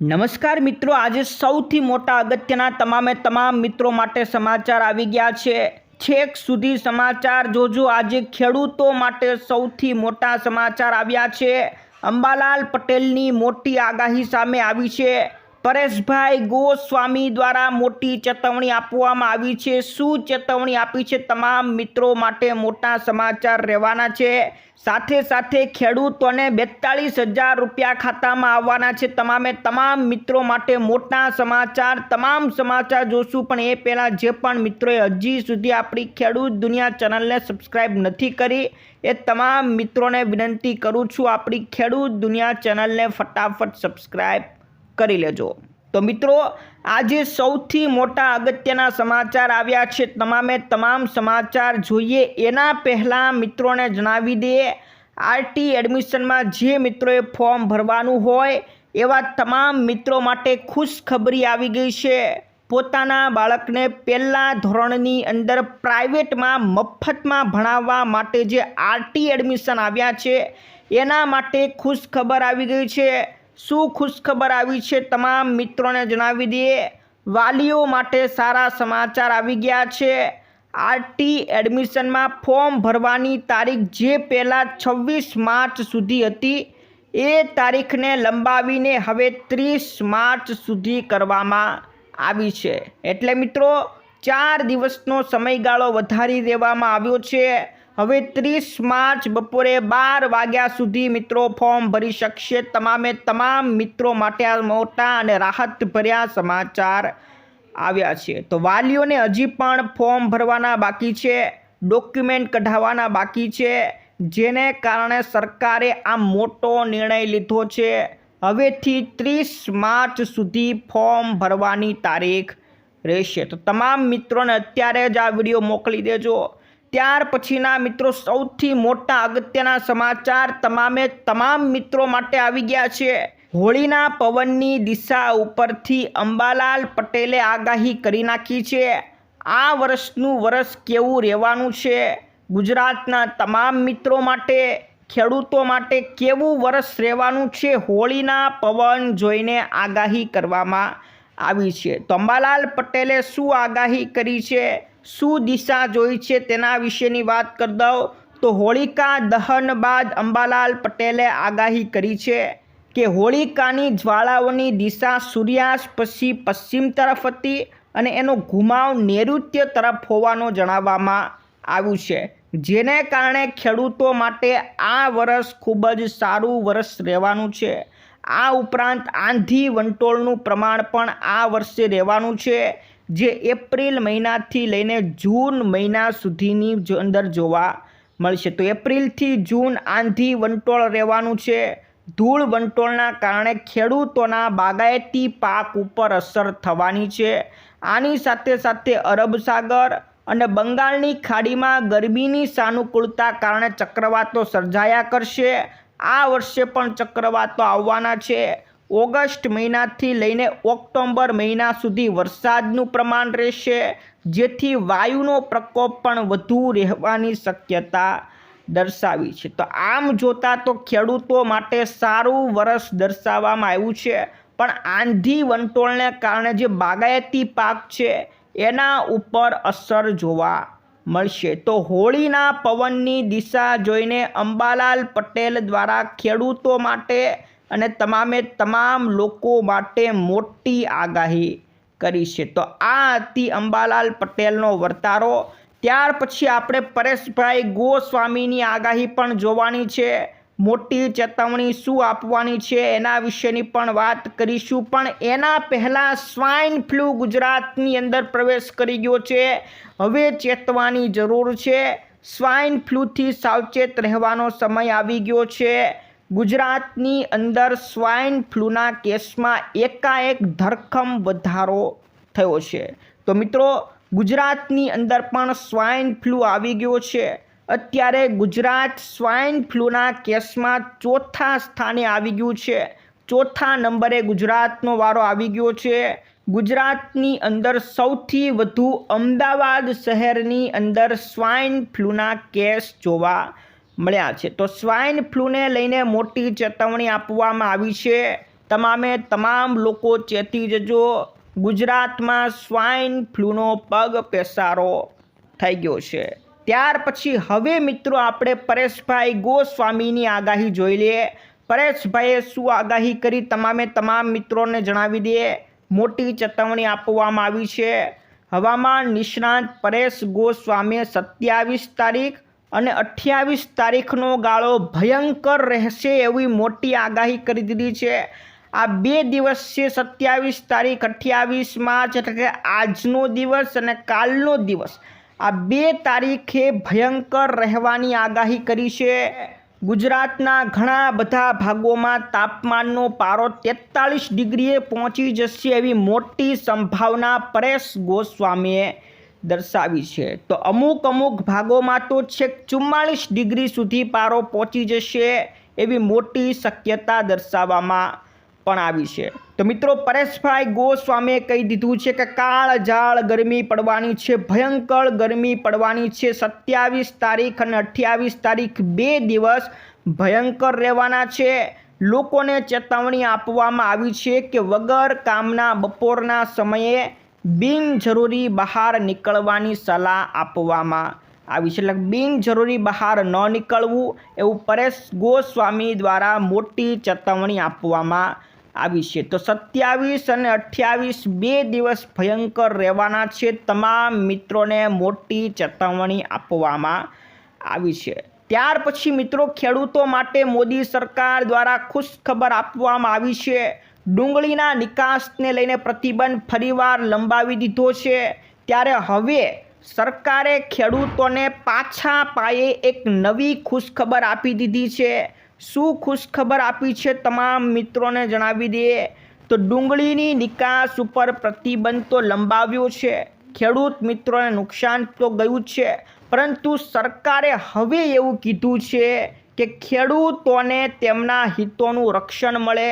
નમસ્કાર મિત્રો, આજે સૌથી મોટા અગત્યના તમામે તમામ મિત્રો માટે સમાચાર આવી ગયા છે. છેક સુધી સમાચાર જોજો, આજે ખેડૂતો માટે સૌથી મોટા સમાચાર આવ્યા છે. અંબાલાલ પટેલની મોટી આગાહી સામે આવી છે. પરેશભાઈ ગોસ્વામી દ્વારા મોટી ચેતવણી આપવામાં આવી છે. શું ચેતવણી આપી છે? તમામ મિત્રો માટે મોટા સમાચાર રહેવાના છે. સાથે સાથે ખેડૂતોને બેતાળીસ હજાર રૂપિયા ખાતામાં આવવાના છે. તમામે તમામ મિત્રો માટે મોટા સમાચાર, તમામ સમાચાર જોશું. પણ એ પહેલાં જે પણ મિત્રોએ હજી સુધી આપણી ખેડૂત દુનિયા ચેનલને સબસ્ક્રાઈબ નથી કરી, એ તમામ મિત્રોને વિનંતી કરું છું. આપણી ખેડૂત દુનિયા ચેનલને ફટાફટ સબસ્ક્રાઈબ કરી લેજો. તો મિત્રો, આજે સૌથી મોટા અગત્યના સમાચાર આવ્યા છે. તમામે તમામ સમાચાર જોઈએ. એના પહેલાં મિત્રોને જણાવી દઈએ, આરટી એડમિશનમાં જે મિત્રોએ ફોર્મ ભરવાનું હોય, એવા તમામ મિત્રો માટે ખુશખબરી આવી ગઈ છે. પોતાના બાળકને પહેલા ધોરણની અંદર પ્રાઇવેટમાં મફતમાં ભણાવવા માટે જે આરટી એડમિશન આવ્યા છે, એના માટે ખુશખબર આવી ગઈ છે. શું ખુશખબર આવી છે તમામ મિત્રોને જણાવી દઈએ. વાલીઓ માટે સારા સમાચાર આવી ગયા છે. આરટી એડમિશનમાં ફોર્મ ભરવાની તારીખ જે પહેલાં છવ્વીસ માર્ચ સુધી હતી, એ તારીખને લંબાવીને હવે ત્રીસ માર્ચ સુધી કરવામાં આવી છે. એટલે મિત્રો, ચાર દિવસનો સમયગાળો વધારી દેવામાં આવ્યો છે. હવે ત્રીસ માર્ચ બપોરે બાર વાગ્યા સુધી મિત્રો ફોર્મ ભરી શકશે તમામે તમામ મિત્રો માટે આ મોટા અને રાહતભર્યા સમાચાર આવ્યા છે. તો વાલીઓને હજી પણ ફોર્મ ભરવાના બાકી છે, ડોક્યુમેન્ટ કઢાવવાના બાકી છે, જેને કારણે સરકારે આ મોટો નિર્ણય લીધો છે. હવેથી ત્રીસ માર્ચ સુધી ફોર્મ ભરવાની તારીખ રહેશે. તો તમામ મિત્રોને અત્યારે જ આ વીડિયો મોકલી દેજો. ત્યાર પછીના મિત્રો સૌથી મોટા અગત્યના સમાચાર તમામે તમામ મિત્રો માટે આવી ગયા છે. હોળીના પવનની દિશા ઉપરથી અંબાલાલ પટેલે આગાહી કરી નાખી છે. આ વર્ષનું વર્ષ કેવું રહેવાનું છે? ગુજરાતના તમામ મિત્રો માટે, ખેડૂતો માટે કેવું વર્ષ રહેવાનું છે? હોળીના પવન જોઈને આગાહી કરવામાં આવી છે. તો અંબાલાલ પટેલે શું આગાહી કરી છે? શું દિશા જોઈ છે તેના વિશેની વાત કરી દઉં. તો હોળિકા દહન બાદ અંબાલાલ પટેલે આગાહી કરી છે કે હોળિકાની જ્વાળાઓની દિશા સૂર્યાસ્ત પછી પશ્ચિમ તરફ હતી અને એનો ઘુમાવ નૈઋત્ય તરફ હોવાનો જણાવવામાં આવ્યું છે. જેને કારણે ખેડૂતો માટે આ વર્ષ ખૂબ જ સારું વર્ષ રહેવાનું છે. આ ઉપરાંત આંધી વંટોળનું પ્રમાણ પણ આ વર્ષે રહેવાનું છે. જે એપ્રિલ મહિનાથી લઈને જૂન મહિના સુધીની અંદર જોવા મળશે. તો એપ્રિલથી જૂન આંધી વંટોળ રહેવાનું છે. ધૂળ વંટોળના કારણે ખેડૂતોના બાગાયતી પાક ઉપર અસર થવાની છે. આની સાથે સાથે અરબ સાગર અને બંગાળની ખાડીમાં ગરમીની સાનુકૂળતા કારણે ચક્રવાતો સર્જાયા કરશે. આ વર્ષે પણ ચક્રવાતો આવવાના છે. ઓગસ્ટ મહિનાથી લઈને ઓક્ટોબર મહિના સુધી વરસાદનું પ્રમાણ રહેશે, જેથી વાયુનો પ્રકોપ પણ વધુ રહેવાની શક્યતા દર્શાવી છે. તો આમ જોતાં તો ખેડૂતો માટે સારું વર્ષ દર્શાવવામાં આવ્યું છે, પણ આંધી વંટોળને કારણે જે બાગાયતી પાક છે, એના ઉપર અસર જોવા મળશે. તો હોળીના પવનની દિશા જોઈને અંબાલાલ પટેલ દ્વારા ખેડૂતો માટે અને તમામે તમામ લોકો માટે મોટી આગાહી કરી છે. તો આ હતી અંબાલાલ પટેલનો વર્તારો. ત્યાર પછી આપણે પરેશભાઈ ગોસ્વામીની આગાહી પણ જોવાની છે. મોટી ચેતવણી શું આપવાની છે એના વિશેની પણ વાત કરીશું. પણ એના પહેલાં સ્વાઇન ફ્લૂ ગુજરાતની અંદર પ્રવેશ કરી ગયો છે. હવે ચેતવાની જરૂર છે. સ્વાઇન ફ્લૂથી સાવચેત રહેવાનો સમય આવી ગયો છે. ગુજરાતની અંદર સ્વાઇન ફ્લૂના કેસમાં એકાએક ધરખમ વધારો થયો છે. તો મિત્રો, ગુજરાતની અંદર પણ સ્વાઇન ફ્લૂ આવી ગયો છે. અત્યારે ગુજરાત સ્વાઇન ફ્લૂના કેસમાં ચોથા સ્થાને આવી ગયું છે. ચોથા નંબરે ગુજરાતનો વારો આવી ગયો છે. ગુજરાતની અંદર સૌથી વધુ અમદાવાદ શહેરની અંદર સ્વાઇન ફ્લૂના કેસ જોવા મળ્યા છે. તો સ્વાઇન ફ્લૂને લઈને મોટી ચેતવણી આપવામાં આવી છે. તમામે તમામ લોકો ચેતી જજો. ગુજરાતમાં સ્વાઇન ફ્લૂનો પગ પેસારો થઈ ગયો છે. ત્યાર પછી હવે મિત્રો આપણે પરેશભાઈ ગોસ્વામીની આગાહી જોઈ લઈએ. પરેશભાઈએ શું આગાહી કરી તમામે તમામ મિત્રોને જણાવી દઈએ. મોટી ચેતવણી આપવામાં આવી છે. હવામાન નિષ્ણાંત પરેશ ગોસ્વામીએ સત્યાવીસ તારીખ અને અઠ્યાવીસ તારીખનો ગાળો ભયંકર રહેશે એવી મોટી આગાહી કરી દીધી છે. આ બે દિવસ સત્યાવીસ તારીખ, અઠ્યાવીસ માર્ચ, એટલે કે આજનો દિવસ અને કાલનો દિવસ. આ બે તારીખે ભયંકર રહેવાની આગાહી કરી છે. ગુજરાતના ઘણા બધા ભાગોમાં તાપમાનનો પારો તેતાલીસ ડિગ્રીએ પહોંચી જશે એવી મોટી સંભાવના પરેશ ગોસ્વામીએ દર્શાવી છે. તો અમુક અમુક ભાગોમાં તો છેક ચુમ્માળીસ ડિગ્રી સુધી પારો પહોંચી જશે એવી મોટી શક્યતા દર્શાવવામાં પણ આવી છે. તો મિત્રો પરેશભાઈ ગોસ્વામીએ કહી દીધું છે કે કાળઝાળ ગરમી પડવાની છે, ભયંકર ગરમી પડવાની છે. સત્યાવીસ તારીખ અને અઠ્યાવીસ તારીખ બે દિવસ ભયંકર રહેવાના છે. લોકોને ચેતવણી આપવામાં આવી છે કે વગર કામના બપોરના સમયે બિનજરૂરી બહાર નીકળવાની સલાહ આપવામાં આવી છે. એટલે બિનજરૂરી બહાર ન નીકળવું એવું પરેશ ગોસ્વામી દ્વારા મોટી ચેતવણી આપવામાં આવી છે. તો સત્યાવીસ અને અઠ્યાવીસ બે દિવસ ભયંકર રહેવાના છે. તમામ મિત્રોને મોટી ચેતવણી આપવામાં આવી છે. ત્યાર પછી મિત્રો ખેડૂતો માટે મોદી સરકાર દ્વારા ખુશખબર આપવામાં આવી છે. ડુંગળીના નિકાસને લઈને પ્રતિબંધ ફરીવાર લંબાવી દીધો છે. ત્યારે હવે સરકારે ખેડૂતોને પાછા પાયે એક નવી ખુશખબર આપી દીધી છે. શું ખુશખબર આપી છે તમામ મિત્રોને જણાવી દઈએ. તો ડુંગળીની નિકાસ ઉપર પ્રતિબંધ તો લંબાવ્યો છે. ખેડૂત મિત્રોને નુકસાન તો ગયું છે. પરંતુ સરકારે હવે એવું કીધું છે કે ખેડૂતોને તેમના હિતોનું રક્ષણ મળે.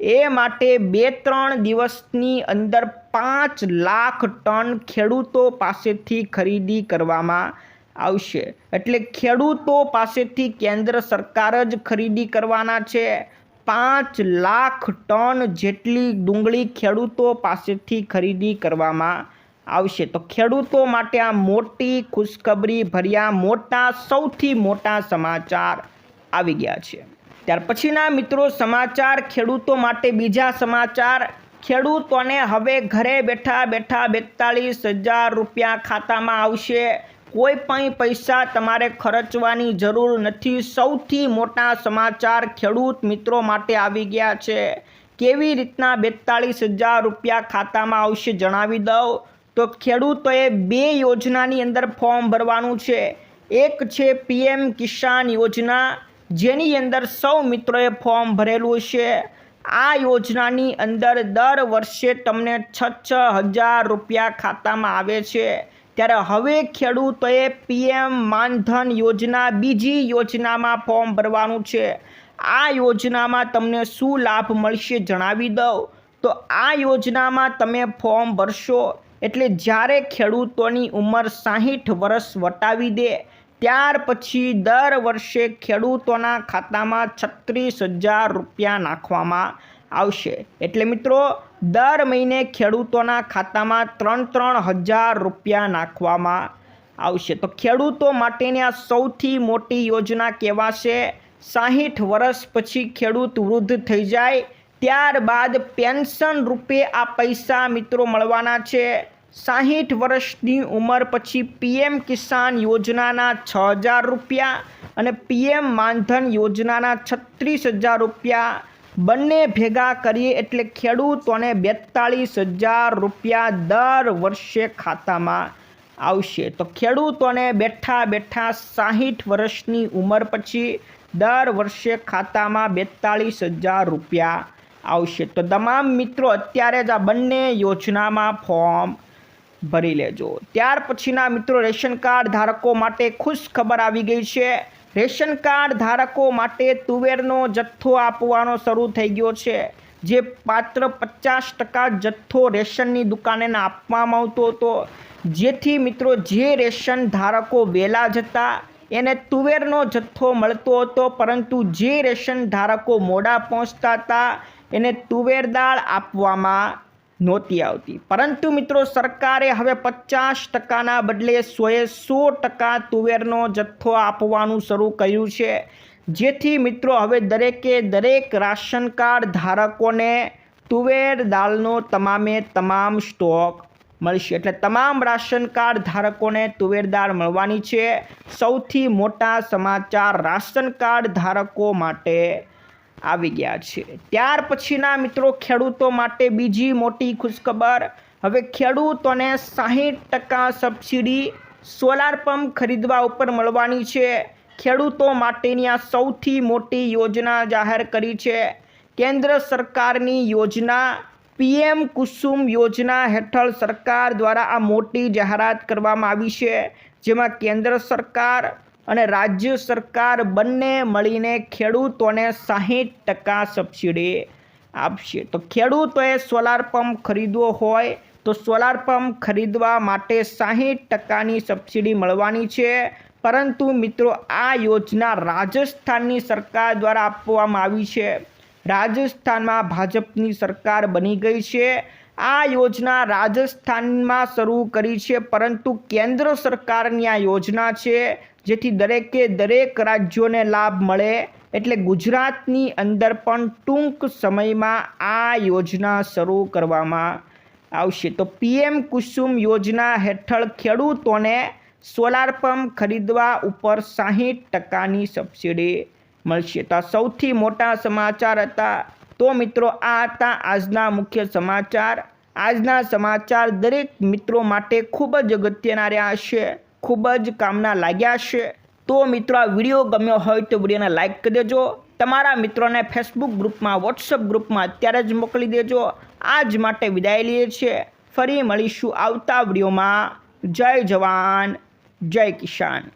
એ માટે બે ત્રણ દિવસની અંદર પાંચ લાખ ટન ખેડૂતો પાસેથી ખરીદી કરવામાં આવશે. એટલે ખેડૂતો પાસેથી કેન્દ્ર સરકાર જ ખરીદી કરવાના છે. પાંચ લાખ ટન જેટલી ડુંગળી ખેડૂતો પાસેથી ખરીદી કરવામાં આવશે. તો ખેડૂતો માટે આ મોટી ખુશખબરી ભર્યા મોટા, સૌથી મોટા સમાચાર આવી ગયા છે. ત્યાર પછીના મિત્રો સમાચાર ખેડૂતો માટે બીજા સમાચાર. ખેડૂતોને હવે ઘરે બેઠા બેઠા બેતાળીસ હજાર રૂપિયા ખાતામાં આવશે. કોઈ પણ પૈસા તમારે ખર્ચવાની જરૂર નથી. સૌથી મોટા સમાચાર ખેડૂત મિત્રો માટે આવી ગયા છે. કેવી રીતના બેતાળીસ હજાર રૂપિયા ખાતામાં આવશે જણાવી દઉં. તો ખેડૂતોએ બે યોજનાની અંદર ફોર્મ ભરવાનું છે. એક છે પીએમ કિસાન યોજના જેની અંદર સૌ મિત્રોએ ફોર્મ ભરેલું છે. આ યોજનાની અંદર દર વર્ષે તમને છ છ હજાર રૂપિયા ખાતામાં આવે છે. ત્યારે હવે ખેડૂતોએ પીએમ માનધન યોજના બીજી યોજનામાં ફોર્મ ભરવાનું છે. આ યોજનામાં તમને શું લાભ મળશે જણાવી દઉં. તો આ યોજનામાં તમે ફોર્મ ભરશો એટલે જ્યારે ખેડૂતોની ઉંમર સાહીઠ વર્ષ વટાવી દે ત્યાર પછી દર વર્ષે ખેડૂતોના ખાતામાં છત્રીસ હજાર રૂપિયા નાખવામાં આવશે. એટલે મિત્રો, દર મહિને ખેડૂતોના ખાતામાં ત્રણ ત્રણ હજાર રૂપિયા નાખવામાં આવશે. તો ખેડૂતો માટેની આ સૌથી મોટી યોજના કહેવાશે સાહીઠ વર્ષ પછી ખેડૂત વૃદ્ધ થઈ જાય, ત્યારબાદ પેન્શન રૂપે આ પૈસા મિત્રો મળવાના છે. સાહીઠ વર્ષની ઉંમર પછી પીએમ કિસાન યોજનાના છ હજાર રૂપિયા અને પીએમ માનધન યોજનાના છત્રીસ હજાર રૂપિયા બંને ભેગા કરીએ એટલે ખેડૂતોને બેતાળીસ હજાર રૂપિયા દર વર્ષે ખાતામાં આવશે. તો ખેડૂતોને બેઠા બેઠા સાહીઠ વર્ષની ઉંમર પછી દર વર્ષે ખાતામાં બેતાળીસ હજાર રૂપિયા આવશે. તો તમામ મિત્રો, અત્યારે જ આ બંને યોજનામાં ફોર્મ ભરી લેજો. ત્યાર પછીના મિત્રો, રેશન કાર્ડ ધારકો માટે ખુશ ખબર આવી ગઈ છે. રેશન કાર્ડ ધારકો માટે તુવેરનો જથ્થો આપવાનો શરૂ થઈ ગયો છે. જે પાત્ર પચાસ ટકા જથ્થો રેશનની દુકાને આપવામાં આવતો હતો. જેથી મિત્રો, જે રેશન ધારકો વહેલા જતા એને તુવેરનો જથ્થો મળતો હતો. પરંતુ જે રેશન ધારકો મોડા પહોંચતા હતા, એને તુવેર દાળ આપવામાં નહોતી આવતી. પરંતુ મિત્રો સરકારે હવે પચાસ ટકાના બદલે સોએ સો ટકા તુવેરનો જથ્થો આપવાનું શરૂ કર્યું છે. જેથી મિત્રો હવે દરેકે દરેક રાશન કાર્ડ ધારકોને તુવેર દાળનો તમામે તમામ સ્ટોક મળશે. એટલે તમામ રાશન કાર્ડ ધારકોને તુવેર દાળ મળવાની છે. સૌથી મોટા સમાચાર રાશન કાર્ડ ધારકો માટે આવી ગયા છે. ત્યાર પછીના મિત્રો ખેડૂતો માટે બીજી મોટી ખુશખબર, હવે ખેડૂતોને સાહીઠ ટકા સબસિડી સોલાર પંપ ખરીદવા ઉપર મળવાની છે. ખેડૂતો માટેની આ સૌથી મોટી યોજના જાહેર કરી છે. કેન્દ્ર સરકારની યોજના, પીએમ કુસુમ યોજના હેઠળ સરકાર દ્વારા આ મોટી જાહેરાત કરવામાં આવી છે, જેમાં કેન્દ્ર સરકાર અને રાજ્ય સરકાર બંને મળીને ખેડૂતોને સાહીઠ ટકા સબસિડી આપશે. તો ખેડૂતોએ સોલાર પંપ ખરીદવો હોય તો સોલાર પંપ ખરીદવા માટે સાહીઠ ટકાની સબસિડી મળવાની છે. પરંતુ મિત્રો, આ યોજના રાજસ્થાનની સરકાર દ્વારા આપવામાં આવી છે. રાજસ્થાનમાં ભાજપની સરકાર બની ગઈ છે. આ યોજના રાજસ્થાનમાં શરૂ કરી છે, પરંતુ કેન્દ્ર સરકારની આ યોજના છે. જેથી દરેકે દરેક રાજ્યોને લાભ મળે એટલે ગુજરાતની અંદર પણ ટૂંક સમયમાં આ યોજના શરૂ કરવામાં આવશે. તો પીએમ કુસુમ યોજના હેઠળ ખેડૂતોને સોલાર પંપ ખરીદવા ઉપર સાહીઠ ટકાની સબસિડી મળશે. તો સૌથી મોટા સમાચાર હતા. તો મિત્રો, આ હતા આજના મુખ્ય સમાચાર. આજના સમાચાર દરેક મિત્રો માટે ખૂબ જ અગત્યના રહ્યા છે. ખૂબ જ કામના લાગ્યા છે. તો મિત્રો, આ વીડિયો ગમ્યો હોય તો વિડીયોને લાઇક કરી દેજો. તમારા મિત્રોને ફેસબુક ગ્રુપમાં વોટ્સઅપ ગ્રુપમાં અત્યારે જ મોકલી દેજો. આજ માટે વિદાય લઈએ છીએ. ફરી મળીશું આવતા વિડીયોમાં. જય જવાન, જય કિસાન.